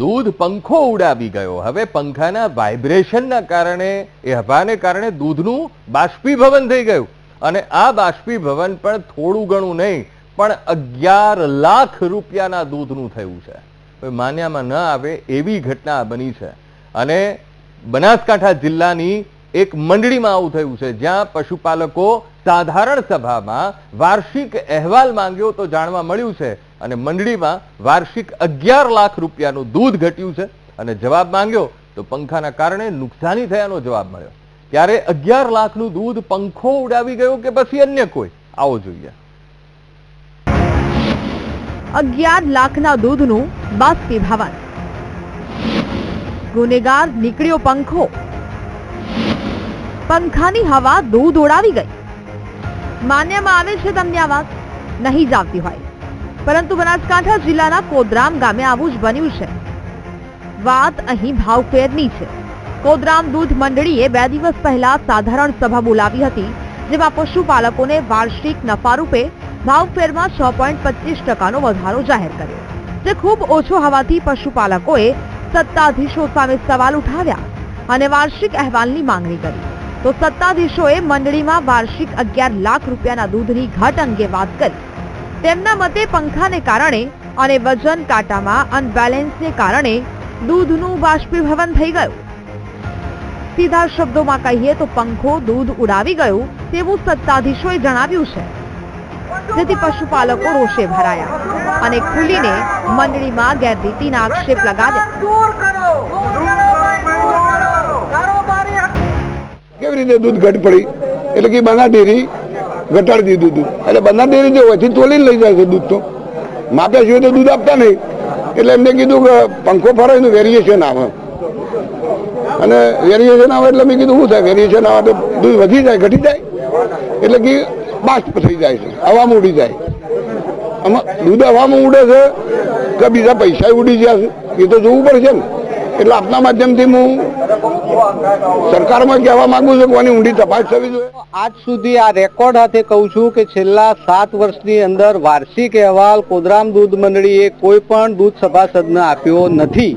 દૂધ પંખો ઉડાવી ગયો. હવે પંખાના વાઇબ્રેશનના કારણે, એ હવાને કારણે દૂધનું બાષ્પીભવન થઈ ગયું. અને આ બાષ્પીભવન પણ થોડું ઘણું નહીં, પણ અગિયાર લાખ રૂપિયાના દૂધનું થયું છે. માન્યામાં ન આવે એવી ઘટના બની છે. અને બનાસકાંઠા જિલ્લાની એક મંડળીમાં આવું થયું છે, જ્યાં પશુપાલકો સાધારણ સભામાં વાર્ષિક અહેવાલ માંગ્યો તો જાણવા મળ્યું છે અને મંડળીમાં વાર્ષિક અગિયાર લાખ રૂપિયાનું દૂધ ઘટ્યું છે. અને જવાબ માંગ્યો તો પંખાના કારણે નુકસાની થયાનો જવાબ મળ્યો. ત્યારે અગિયાર લાખનું દૂધ પંખો ઉડાવી ગયો કે પછી અન્ય કોઈ? આવો જોઈએ. અગિયાર લાખના દૂધનું બાષ્પીભાવન ગુનેગાર નીકળ્યો પંખો. પંખાની હવા દૂધ ઉડાવી ગઈ. માન્યમાં આવે છે તમને આ વાત? નહીં જ આવતી હોય. પરંતુ બનાસકાંઠા જિલ્લાના કોદરામ ગામે આવું જ બન્યું છે. વાત અહીં ભાવફેરની છે. કોદરામ દૂધ મંડળીએ બે દિવસ પહેલા સાધારણ સભા બોલાવી હતી, જેમાં પશુપાલકોને વાર્ષિક નફારૂપે ભાવફેરમાં છ પોઈન્ટ પચીસ ટકાનો વધારો જાહેર કર્યો. જે ખૂબ ઓછો હોવાથી પશુપાલકોએ સત્તાધીશો સામે સવાલ ઉઠાવ્યા અને વાર્ષિક અહેવાલની માંગણી કરી. તો સત્તાધીશોએ મંડળીમાં વાર્ષિક અગિયાર લાખ રૂપિયાના દૂધની ઘટ અંગે વાત કરી. તેમના મતે પંખાને કારણે અને વજન કાંટામાં અનબેલેન્સને કારણે દૂધનું બાષ્પીભવન થઈ ગયું. સીધા શબ્દોમાં કહીએ તો પંખો દૂધ ઉડાવી ગયું તેવું સત્તાધીશોએ જણાવ્યું છે. જેથી પશુપાલકો રોષે ભરાયા અને ખુલીને મંડળીમાં ગેરરીતિના આક્ષેપ લગાવ્યા. કેવી રીતે દૂધ ઘટ પડી? એટલે કે બના ડેરી ઘટાડી દીધું હતું એટલે બના ડેરી જે હોય તોલીને લઈ જાય છે દૂધ તો. માપ્યા જોઈએ તો દૂધ આપતા નહીં. એટલે એમને કીધું કે પંખો ફરે એનું વેરિએશન આવે. અને વેરિએશન આવે એટલે મેં કીધું, શું થાય? વેરિએશન આવે તો દૂધ વધી જાય, ઘટી જાય? એટલે કે બાષ્પ થઈ જાય છે, હવામાં ઉડી જાય. આમાં દૂધ હવામાં ઉડે છે કે બીજા પૈસા ઉડી ગયા છે? એ તો જોવું પડશે ને. એટલે આપના માધ્યમથી હું સરકારમાં કહેવા માંગુ છું કોની ઊંડી તપાસ થવી જોઈએ. આજ સુધી આ રેકોર્ડ સાથે કહું છું કે છેલ્લા સાત વર્ષની અંદર વાર્ષિક અહેવાલ કોદરામ દૂધ મંડળીએ કોઈ પણ દૂધ સભાસદને આપ્યો નથી.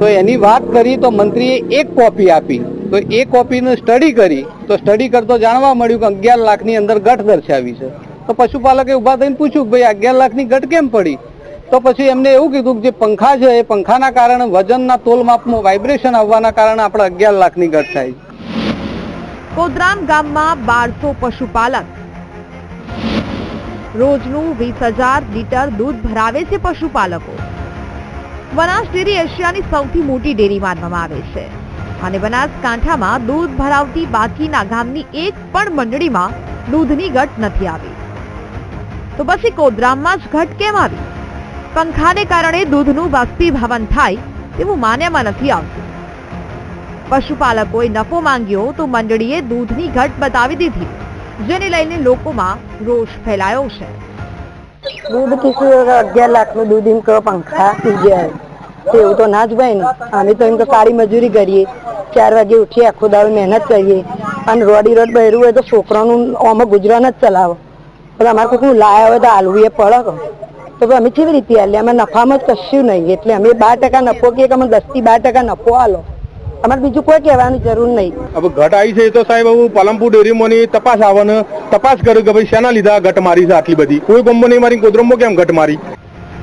તો એની વાત કરી તો મંત્રીએ એક કોપી આપી. તો એ કોપીને સ્ટડી કરી. તો સ્ટડી કરતો જાણવા મળ્યું કે અગિયાર લાખની અંદર ઘટ દર્શાવી છે. તો પશુપાલકે ઊભા થઈને પૂછ્યું કે ભાઈ અગિયાર લાખની ઘટ કેમ પડી? તો પછી એમને એવું કીધું કે જે પંખા છે, એ પંખાના કારણે વજનના તોલ માપમાં વાઇબ્રેશન આવવાના કારણે આપણે અગિયાર લાખની ઘટ થાય કોદરામ ગામમાં બારસો પશુપાલક રોજનું વીસ હજાર લીટર દૂધ ભરાવે છે પશુપાલકો. બનાસ ડેરી એશિયાની સૌથી મોટી ડેરી માનવામાં આવે છે. અને બનાસકાંઠામાં દૂધ ભરાવતી બાકીના ગામની એક પણ મંડળીમાં દૂધની ઘટ નથી આવી. તો પછી કોદરામમાં જ ઘટ કેમ આવી? પંખાને કારણે દૂધનું બાષ્પીભવન થાય તેવું માન્યામાં નથી આવતું. પશુપાલકોએ નફો માંગ્યો તો મંડળીએ દૂધની ઘટ બતાવી દીધી, જેને લઈને લોકોમાં રોષ ફેલાયો છે. દૂધ કીધું અગિયાર લાખનું દૂધ એમ કહો, પંખા પી એવું તો ના જ ભાઈ ને. અમે તો એમ તો કાળી મજૂરી કરીએ. ચાર વાગે ઉઠીએ, આખો દાડો મહેનત કરીએ. અને રોડી રોડ બહેરું હોય તો છોકરાનું આમાં ગુજરાન જ ચલાવો. અમારે કોઈકનું લાયા હોય તો હાલવું એ પડે. તો અમે કેવી રીતે હાલીએ અમે નફામાં જ કશું નહીં. એટલે અમે બાર ટકા નફો કે અમે દસથી બાર ટકા નફો આલો. અમારે બીજું કોઈ કહેવાની જરૂર નહીં. હવે ઘટ આવી છે તો સાહેબ હું પાલમપુર ડેરીમાંની તપાસ આવવાનો તપાસ કર્યું કે ભાઈ શેના લીધા ઘટ મારી છે આટલી બધી? કોઈ ગમો નહીં મારી કોદરમો કેમ ઘટ મારી?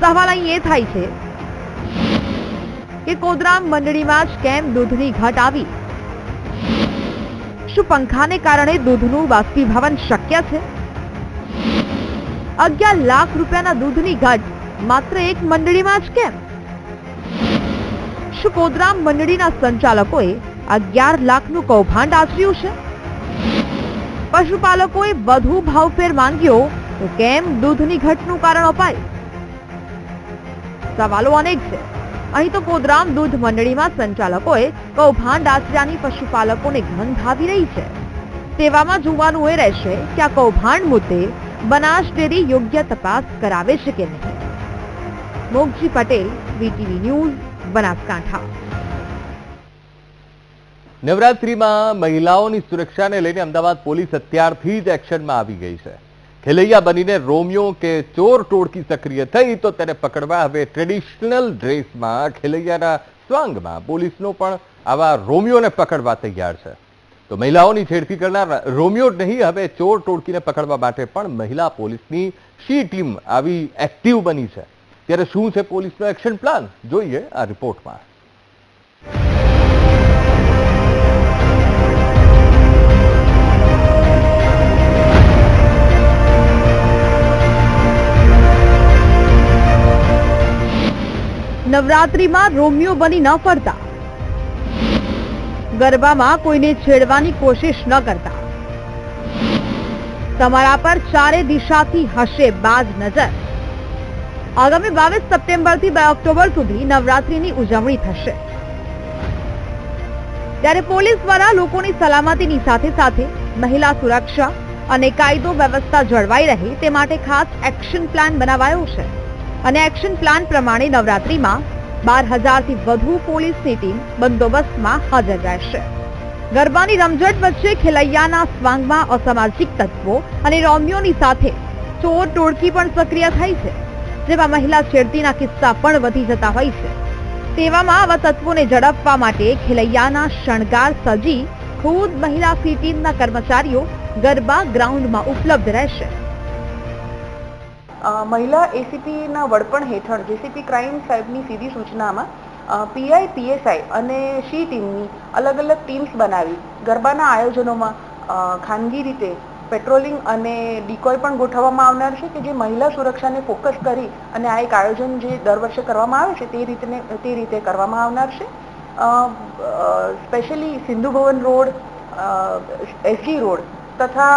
સવાલ અહીં એ થાય છે કે કોદરામ મંડળીમાં જ કેમ દૂધની ઘટ આવી? શું પંખાને કારણે દૂધનું બાષ્પીભવન શક્ય છે? અગિયાર લાખ રૂપિયાના દૂધની ઘટ માત્ર એક મંડળીમાં જ કેમ? શું કોદરામ મંડળીના સંચાલકોએ અગિયાર લાખનું કૌભાંડ આચર્યું છે. પશુપાલકોએ વધુ ભાવફેર માંગ્યો તો કેમ દૂધની ઘટનું કારણ અપાય? સવાલો અનેક છે. અહીં તો કોદરામ દૂધ મંડળીમાં સંચાલકોએ કૌભાંડ આચર્યાની પશુપાલકોને ગંધ આવી રહી છે. તેવામાં જોવાનું એ રહેશે કે આ કૌભાંડ મુદ્દે બનાસ ડેરી યોગ્ય તપાસ કરાવે છે કે નહીં? Mogji Patel, VTV news, Banaskantha. નવરાત્રીમાં મહિલાઓની સુરક્ષાને લઈને અમદાવાદ પોલીસ અત્યારથી જ એક્શનમાં આવી ગઈ છે. ખેલૈયા બનીને રોમિયો કે ચોર ટોળકી સક્રિય થઈ તો તેને પકડવા હવે ટ્રેડિશનલ ડ્રેસમાં ખેલૈયાના સ્વાંગમાં પોલીસનો પણ આવા રોમિયોને પકડવા તૈયાર છે. તો મહિલાઓની છેડતી કરનાર રોમિયો નહીં, હવે ચોર ટોળકીને પકડવા માટે પણ મહિલા પોલીસની સી ટીમ આવી એક્ટિવ બની છે? ત્યારે શું છે પોલીસનો એક્શન પ્લાન? જોઈએ આ રિપોર્ટમાં. નવરાત્રીમાં રોમિયો બની ન ફરતા ગરબામાં કોઈને છેડવાની કોશિશ ન કરતા. તમારા પર ચારે દિશાથી હશે બાજ નજર. આગામી બાવીસ સપ્ટેમ્બરથી બે ઓક્ટોબર સુધી નવરાત્રીની ઉજવણી થશે. ત્યારે પોલીસ દ્વારા લોકોની સલામતીની સાથે સાથે મહિલા સુરક્ષા અને કાયદો વ્યવસ્થા જળવાઈ રહે તે માટે ખાસ એક્શન પ્લાન બનાવાયો છે. અને એક્શન પ્લાન પ્રમાણે નવરાત્રીમાં બાર હજારથી વધુ પોલીસની ટીમ બંદોબસ્તમાં હાજર રહેશે. ગરબાની રમઝટ વચ્ચે ખેલૈયાના સ્વાંગમાં અસામાજિક તત્વો અને રોમિયોની સાથે ચોર ટોળકી પણ સક્રિય થઈ છે, જેમાં મહિલા છેડતીના કિસ્સા પણ વધી જતા હોય છે. તેવામાં આવા તત્વોને ઝડપવા માટે ખેલૈયાના શણગાર સજી ખુદ મહિલા ફી ટીમના કર્મચારીઓ ગરબા ગ્રાઉન્ડમાં ઉપલબ્ધ રહેશે. મહિલા એસીપીના વડપણ હેઠળ જેસીપી ક્રાઇમ સાહેબની સીધી સૂચનામાં પીઆઈ પીએસઆઈ અને શી ટીમની અલગ અલગ ટીમ્સ બનાવી. ગરબાના આયોજનોમાં ખાનગી રીતે પેટ્રોલિંગ અને ડિકોય પણ ગોઠવવામાં આવનાર છે કે જે મહિલા સુરક્ષાને ફોકસ કરી અને આ એક આયોજન જે દર વર્ષે કરવામાં આવે છે તે રીતે તે રીતે કરવામાં આવનાર છે. Specially Sindhu Bhavan road SG road તથા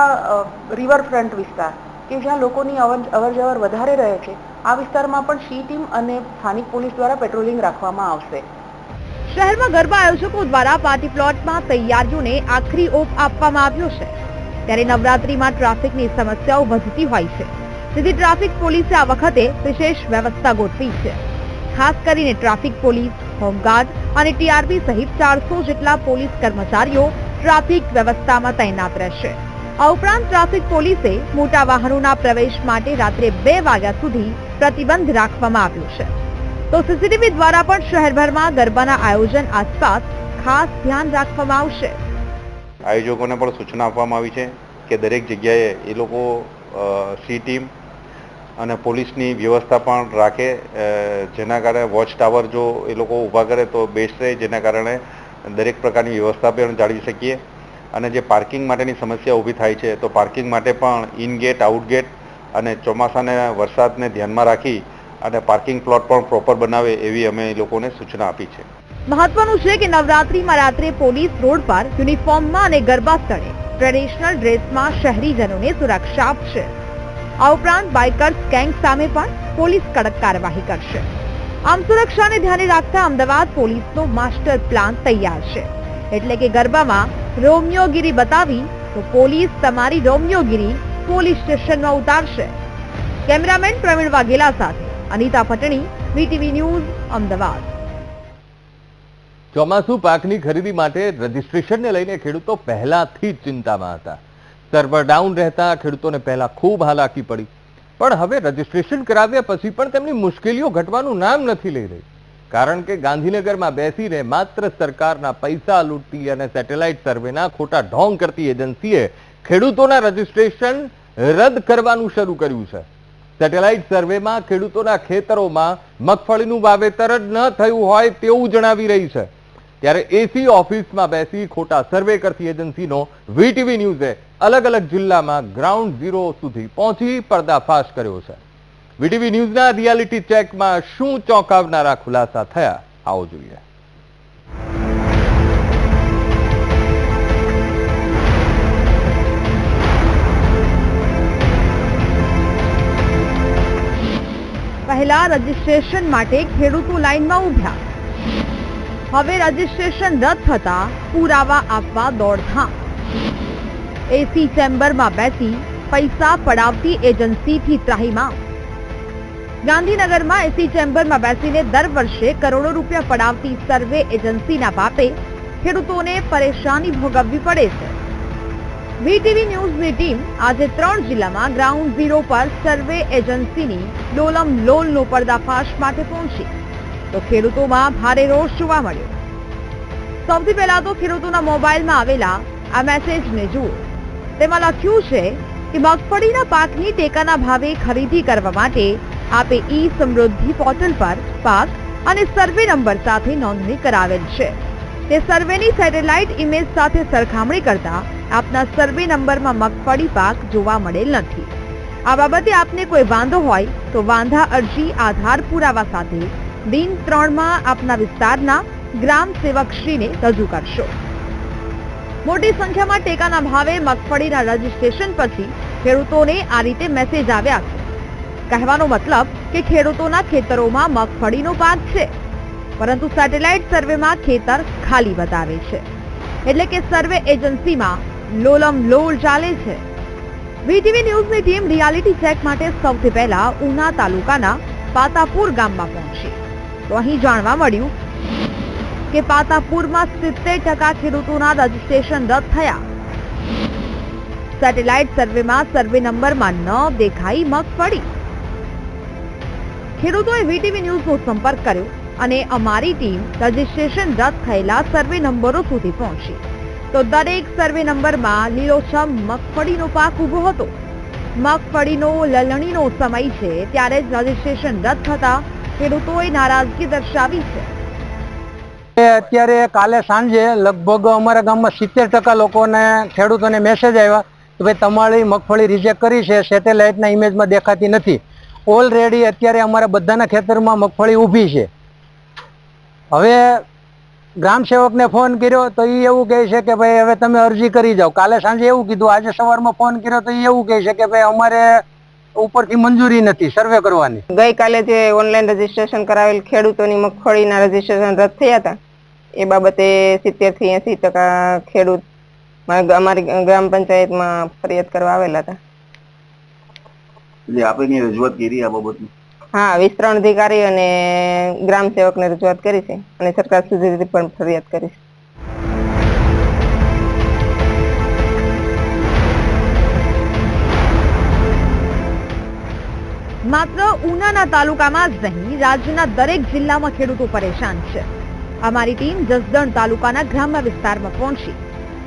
રિવરફ્રન્ટ વિસ્તાર. કે જ્યાં લોકોની અવર, અવરજવર વધારે રહે છે, આ વિસ્તારમાં પણ શી ટીમ અને સ્થાનિક પોલીસ દ્વારા પેટ્રોલિંગ રાખવામાં આવશે. શહેરમાં ગરબા આયોજકો દ્વારા પાર્ટી પ્લોટમાં તૈયારીઓને આખરી ઓપ આપવામાં આવ્યો છે. ત્યારે નવરાત્રીમાં ટ્રાફિકની સમસ્યાઓ વધતી હોય છે. તેથી ટ્રાફિક પોલીસે આ વખતે વિશેષ વ્યવસ્થા ગોઠવી છે. ખાસ કરીને ટ્રાફિક પોલીસ, હોમગાર્ડ અને ટીઆરપી સહિત ચારસો જેટલા પોલીસ કર્મચારીઓ ટ્રાફિક વ્યવસ્થામાં તૈનાત રહેશે. આ ઉપરાંત ટ્રાફિક પોલીસે મોટા વાહનોના પ્રવેશ માટે રાત્રે બે વાગ્યા સુધી પ્રતિબંધ રાખવામાં આવ્યો છે. તો સીસીટીવી દ્વારા પણ શહેરભરમાં ગરબાના આયોજન આસપાસ ખાસ ધ્યાન રાખવામાં આવશે. આયોજકોને પણ સૂચના આપવામાં આવી છે કે દરેક જગ્યાએ એ લોકો સી ટીમ અને પોલીસની વ્યવસ્થા પણ રાખે જેના કારણે વોચ ટાવર જો એ લોકો ઊભા કરે તો બેસ્ટ રહે જેના કારણે દરેક પ્રકારની વ્યવસ્થા પણ જાળવી શકીએ. અને જે પાર્કિંગ માટેની સમસ્યા ઊભી થાય છે, તો પાર્કિંગ માટે પણ ઇન ગેટ આઉટ ગેટ અને ચોમાસાને, વરસાદને ધ્યાનમાં રાખી અને પાર્કિંગ પ્લોટ પણ પ્રોપર બનાવે એવી અમે લોકોને સૂચના આપી છે. મહત્વનું છે કે નવરાત્રીમાં રાત્રે પોલીસ રોડ પર યુનિફોર્મમાં અને ગરબા સ્થળે ટ્રેડિશનલ ડ્રેસમાં શહેરીજનોને સુરક્ષા આપશે. આ ઉપરાંત બાઇકર્સ ગેંગ સામે પણ પોલીસ કડક કાર્યવાહી કરશે. આમ સુરક્ષાને ધ્યાને રાખતા અમદાવાદ પોલીસનો માસ્ટર પ્લાન તૈયાર છે. એટલે કે ગરબામાં રોમિયોગીરી બતાવી તો પોલીસ તમારી રોમિયોગીરી પોલીસ સ્ટેશનમાં ઉતારશે. કેમેરામેન પ્રવીણ વાઘેલા સાથે અનિતા પટણી, વીટીવી ન્યૂઝ, અમદાવાદ. ચોમાસુ પાકની ખરીદી માટે રજીસ્ટ્રેશનને લઈને ખેડૂતો પહેલાથી જ ચિંતામાં હતા. સર્વર ડાઉન રહેતા ખેડૂતોને પહેલા ખૂબ હાલાકી પડી. પણ હવે રજીસ્ટ્રેશન કરાવ્યા પછી પણ તેમની મુશ્કેલીઓ ઘટવાનું નામ નથી લઈ રહી. કારણ કે ગાંધીનગરમાં બેસીને માત્ર સરકારના પૈસા લૂંટતી અને સેટેલાઇટ સર્વેના ખોટા ઢોંગ કરતી એજન્સીએ ખેડૂતોના રજીસ્ટ્રેશન રદ કરવાનું શરૂ કર્યું છે. સેટેલાઇટ સર્વેમાં ખેડૂતોના ખેતરોમાં મગફળીનું વાવેતર જ ન થયું હોય તેવું જણાવી રહી છે. ત્યારે એસી ઓફિસમાં બેસી ખોટા સર્વે કરતી એજન્સીનો વીટીવી ન્યૂઝે અલગ અલગ જિલ્લામાં ગ્રાઉન્ડ ઝીરો સુધી પહોંચી પર્દાફાશ કર્યો છે. વીટીવી ન્યૂઝના રિયાલિટી ચેકમાં શું ચોંકાવનારા ખુલાસા થયા? આવો જોઈએ. પહેલા રજીસ્ટ્રેશન માટે ખેડૂતો લાઈનમાં ઉભ્યા હવે રજીસ્ટ્રેશન રદ થતા પુરાવા આપવા દોડધામ. એસી ચેમ્બરમાં બેસી પૈસા પડાવતી એજન્સીથી ત્રાહીમામ. ગાંધીનગરમાં એસી ચેમ્બરમાં બેસીને દર વર્ષે કરોડો રૂપિયા પડાવતી સર્વે એજન્સીના બાપે ખેડૂતોને પરેશાની ભોગવવી પડે છે. વીટીવી ન્યૂઝની ટીમ આજે ત્રણ જિલ્લામાં ગ્રાઉન્ડ ઝીરો પર સર્વે એજન્સીની ડોલમ લોનનો પર્દાફાશ માટે પહોંચી. તો ખેડૂતોમાં ભારે રોષ જોવા મળ્યો. સૌથી પહેલા તો ખેડૂતોના મોબાઈલમાં આવેલા આ મેસેજને જુઓ. તેમાં લખ્યું છે કે મગફળીના પાકની ટેકાના ભાવે ખરીદી કરવા માટે આપે ઈ સમૃદ્ધિ પોર્ટલ પર પાક અને સર્વે નંબર સાથે નોંધણી કરાવેલ છે. તે સર્વેની સેટેલાઇટ ઇમેજ સાથે સરખામણી કરતા આપના સર્વે નંબરમાં મગફળી પાક જોવા મળેલ નથી. આ બાબતે આપને કોઈ વાંધો હોય તો વાંધા અરજી આધાર પુરાવા સાથે દિન ત્રણમાં આપના વિસ્તારના ગ્રામ સેવકશ્રીને રજૂ કરશો. મોટી સંખ્યામાં ટેકાના ભાવે મગફળીના રજીસ્ટ્રેશન પછી ખેડૂતોને આ રીતે મેસેજ આવ્યા કહેવાનો મતલબ કે ખેડૂતોના ખેતરોમાં મગફળીનો પાક છે. પરંતુ સેટેલાઇટ સર્વેમાં ખેતર ખાલી બતાવે છે. એટલે કે સર્વે એજન્સીમાં લોલમ લોલ ચાલે છે. વીટીવી ન્યૂઝની ટીમ રિયાલિટી ચેક માટે સૌથી પહેલા ઉના તાલુકાના પાતાપુર ગામમાં પહોંચી. તો અહીં જાણવા મળ્યું કે પાતાપુરમાં સિત્તેર ટકા ખેડૂતોના રજીસ્ટ્રેશન રદ થયા. સેટેલાઇટ સર્વેમાં સર્વે નંબરમાં ન દેખાઈ મગફળી. ખેડૂતોએ વીટીવી ન્યૂઝનો સંપર્ક કર્યો અને અમારી ટીમ રજીસ્ટ્રેશન રદ થયેલા સર્વે નંબરો સુધી પહોંચી. તો દરેક સર્વે નંબરમાં લીલોછમ મગફળીનો પાક ઊભો હતો. મગફળીનો લલણીનો સમય છે ત્યારે જ રજીસ્ટ્રેશન રદ થતા ખેડૂતોએ નારાજગી દર્શાવી છે. અત્યારે કાલે સાંજે લગભગ અમારા ગામમાં સિત્તેર ટકા લોકોને ખેડૂતોને મેસેજ આવ્યા કે ભાઈ તમારી મગફળી રિજેક્ટ કરી છે, સેટેલાઇટના ઇમેજમાં દેખાતી નથી. ઓલરેડી અત્યારે અમારા બધાના ખેતરમાં મગફળી ઊભી છે. હવે ગ્રામ સેવકને ફોન કર્યો તો એ એવું કહે છે કે ભાઈ હવે તમે અરજી કરી જાઓ. કાલે સાંજે એવું કીધું, આજે સવારમાં ફોન કર્યો તો એ એવું કહે છે કે ભાઈ અમારે ઉપરથી મંજૂરી નથી, સર્વે કરવાની. ગઈકાલે જે ઓનલાઈન રજીસ્ટ્રેશન કરાવેલ ખેડૂતોની મગફળીના રજીસ્ટ્રેશન રદ થયા હતા, એ બાબતે સિત્તેરથી એસી ટકા ખેડૂત અમારી ગ્રામ પંચાયતમાં ફરિયાદ કરવા આવેલા હતા. એટલે આપણે એની રજૂઆત કરી આ બાબતની. હા વિસ્તરણ અધિકારી અને ગ્રામ સેવકને રજૂઆત કરી છે અને સરકાર સુધી પણ ફરિયાદ કરી છે. માત્ર ઉનાના તાલુકામાં જ નહીં રાજ્યના દરેક જિલ્લામાં ખેડૂતો પરેશાન છે. અમારી ટીમ જસદણ તાલુકાના ગ્રામ્ય વિસ્તારમાં પહોંચી.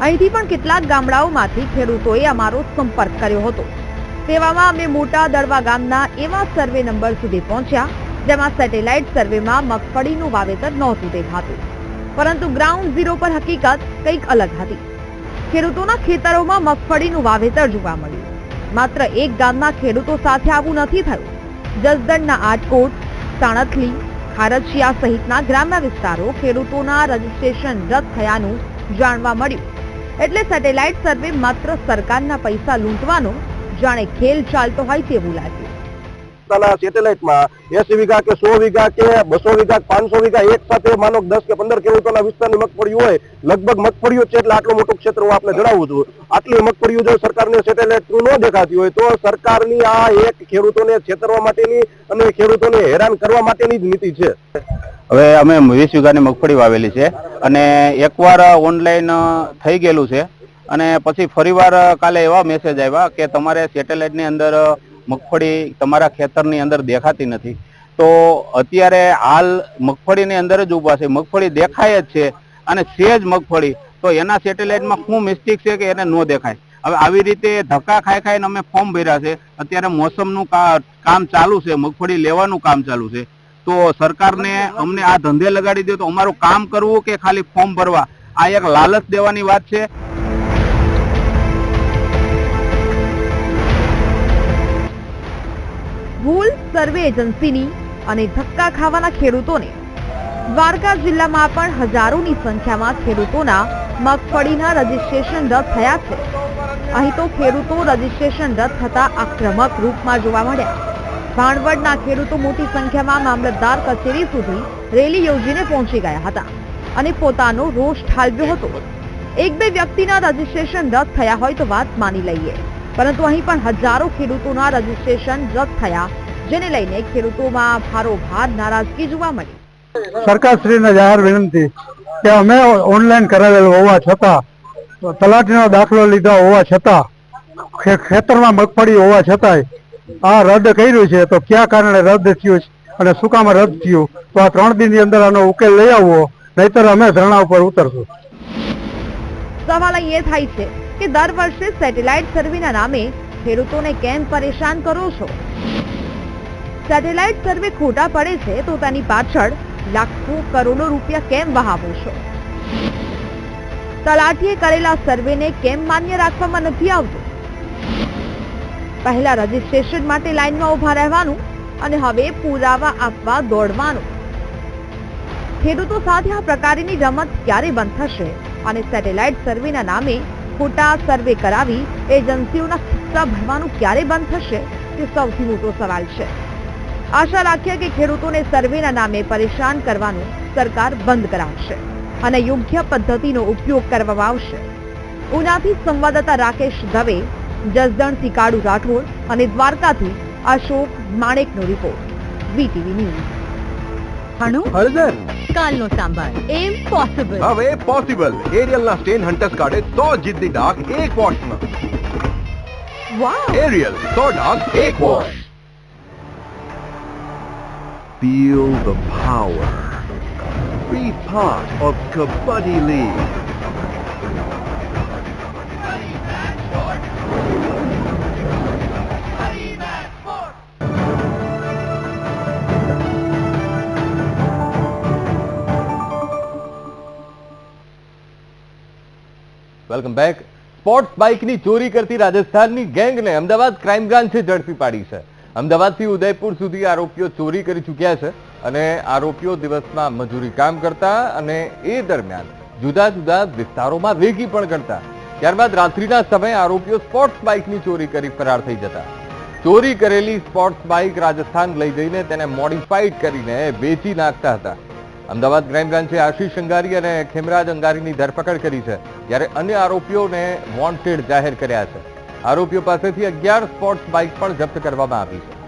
અહીંથી પણ કેટલાક ગામડાઓમાંથી ખેડૂતોએ અમારો સંપર્ક કર્યો હતો. તેવામાં અમે મોટા દળવા ગામના એવા સર્વે નંબર સુધી પહોંચ્યા, જેમાં સેટેલાઇટ સર્વેમાં મગફળીનું વાવેતર નહોતું દેખાતું. પરંતુ ગ્રાઉન્ડ ઝીરો પર હકીકત કંઈક અલગ હતી. ખેડૂતોના ખેતરોમાં મગફળીનું વાવેતર જોવા મળ્યું. માત્ર એક ગામના ખેડૂતો સાથે આવું નથી થયું. જસદણના આટકોટ, સાણથલી ખારચિયા સહિતના ગ્રામ્ય વિસ્તારો ખેડૂતોના રજીસ્ટ્રેશન રદ થયાનું જાણવા મળ્યું. એટલે સેટેલાઇટ સર્વે માત્ર સરકારના પૈસા લૂંટવાનો જાણે ખેલ ચાલતો હોય તેવું લાગ્યું. પોતાના સેટેલાઇટમાં એસી વીઘા કે સો વીઘા કે બસો વીઘા પાંચસો વીઘા એક સાથે માનો દસ કે પંદર ખેડૂતોના વિસ્તારની મગફળી હોય લગભગ મગફળીઓ છે એટલે આટલું મોટું ક્ષેત્ર હું આપને જણાવું છું. આટલી મગફળીઓ જો સરકારને સેટેલાઇટ થ્રુ ન દેખાતી હોય તો સરકારની આ એક ખેડૂતોને છેતરવા માટેની અને ખેડૂતોને હેરાન કરવા માટેની જ નીતિ છે. હવે અમે વીસ વીઘાની મગફળી વાવેલી છે અને એકવાર ઓનલાઈન થઈ ગયેલું છે. અને પછી ફરીવાર કાલે એવા મેસેજ આવ્યા કે તમારે સેટેલાઇટની અંદર મગફળી તમારા ખેતરની અંદર દેખાતી નથી. તો અત્યારે હાલ મગફળીની અંદર જ ઊભા છે. મગફળી દેખાય જ છે અને છે જ મગફળી. તો એના સેટેલાઇટમાં શું મિસ્ટેક છે કે એને ન દેખાય? હવે આવી રીતે ધક્કા ખાઈ ખાઈને અમે ફોર્મ ભર્યા છે. અત્યારે મોસમનું કામ ચાલુ છે. મગફળી લેવાનું કામ ચાલુ છે. તો સરકારને અમને આ ધંધે લગાડી દે તો અમારું કામ કરવું કે ખાલી ફોર્મ ભરવા? આ એક લાલચ દેવાની વાત છે. ભૂલ સર્વે એજન્સીની અને ધક્કા ખાવાના ખેડૂતોને. દ્વારકા જિલ્લામાં પણ હજારોની સંખ્યામાં ખેડૂતોના મગફળીના રજીસ્ટ્રેશન રદ થયા છે. અહીં તો ખેડૂતો રજીસ્ટ્રેશન રદ થતા આક્રમક રૂપમાં જોવા મળ્યા. ભાણવડના ખેડૂતો મોટી સંખ્યામાં મામલતદાર કચેરી સુધી રેલી યોજીને પહોંચી ગયા હતા અને પોતાનો રોષ ઠાલવ્યો હતો. એક બે વ્યક્તિના રજીસ્ટ્રેશન રદ થયા હોય તો વાત માની લઈએ. પરંતુ અહીં પણ હજારો ખેડૂતોના રજીસ્ટ્રેશન રદ થયા જેને લઈને ખેડૂતોમાં ભારોભાર નારાજગી જોવા મળી. સરકારશ્રીને જાહેર વિનંતી કે અમે ઓનલાઈન કરાવેલ હોવા છતાં તલાટીનો દાખલો લીધા હોવા છતાં ખેતરમાં મગફળી હોવા છતાંય આ રદ કર્યું છે. તો ક્યાં કારણે રદ થયું છે અને શું કામ રદ થયું? તો આ ત્રણ દિનની અંદર આનો ઉકેલ લઈ આવવો નહીતર અમે ધરણા ઉપર ઉતરશું. સવાલ અહીં એ થાય છે કે દર વર્ષે સેટેલાઇટ સર્વેના નામે ખેડૂતોને કેમ પરેશાન કરો છો? સેટેલાઇટ સર્વે ખોટા પડે છે તો તેની પાછળ લાખો કરોડો રૂપિયા કેમ વહાવો છો? તલાટીએ કરેલા સર્વેને કેમ માન્ય રાખવામાં નથી આવતું? પહેલા રજીસ્ટ્રેશન માટે લાઇનમાં ઊભા રહેવાનું અને હવે પુરાવા આપવા દોડવાનું. ખેડૂતો સાથે આ પ્રકારની રમત ક્યારે બંધ થશે? અને સેટેલાઇટ સર્વેના નામે ખોટા સર્વે કરાવી એજન્સીઓના ખિસ્સા ભરવાનું ક્યારે બંધ થશે તે સૌથી મોટો સવાલ છે. આશા રાખીએ કે ખેડૂતોને સર્વેના નામે પરેશાન કરવાનું સરકાર બંધ કરાવશે અને યોગ્ય પદ્ધતિનો ઉપયોગ કરવામાં આવશે. ઉનાથી સંવાદદાતા રાકેશ દવે જસદણથી કાળુ રાઠોડ અને દ્વારકાથી અશોક માણેકનો રિપોર્ટ. VTV news. હળદર. કાલનો સાંભાર એમ પોસિબલ હવે પોસિબલ એરિયલના સ્ટેન હન્ટર્સ કાઢે સો જીતની ડાક એક વોશમાં વાવ એરિયલ સો ડાક એક wash Feel the power. Be part of Kabaddi League. Welcome back sports બાઇકની ચોરી કરતી રાજસ્થાનની ગેંગને અમદાવાદ ક્રાઇમ બ્રાન્ચે ઝડપી પાડી છે. અમદાવાદથી ઉદયપુર સુધી આરોપીઓ ચોરી કરી ચૂક્યા છે અને આરોપીઓ દિવસમાં મજૂરી કામ કરતા અને એ દરમિયાન જુદા જુદા વિસ્તારોમાં વેગી પણ કરતા ત્યારબાદ રાત્રિના સમયે આરોપીઓ સ્પોર્ટ્સ બાઇકની ચોરી કરી ફરાર થઈ જતા. ચોરી કરેલી સ્પોર્ટ્સ બાઇક રાજસ્થાન લઈ જઈને તેને મોડિફાઈડ કરીને વેચી નાખતા હતા. અમદાવાદ ક્રાઇમ બ્રાન્ચે આશીષ અંગારી અને ખેમરાજ અંગારીની ધરપકડ કરી છે, જ્યારે અન્ય આરોપીઓને વોન્ટેડ જાહેર કર્યા છે. આરોપીઓ પાસેથી અગિયાર સ્પોર્ટ્સ બાઇક પણ જપ્ત કરવામાં આવી છે.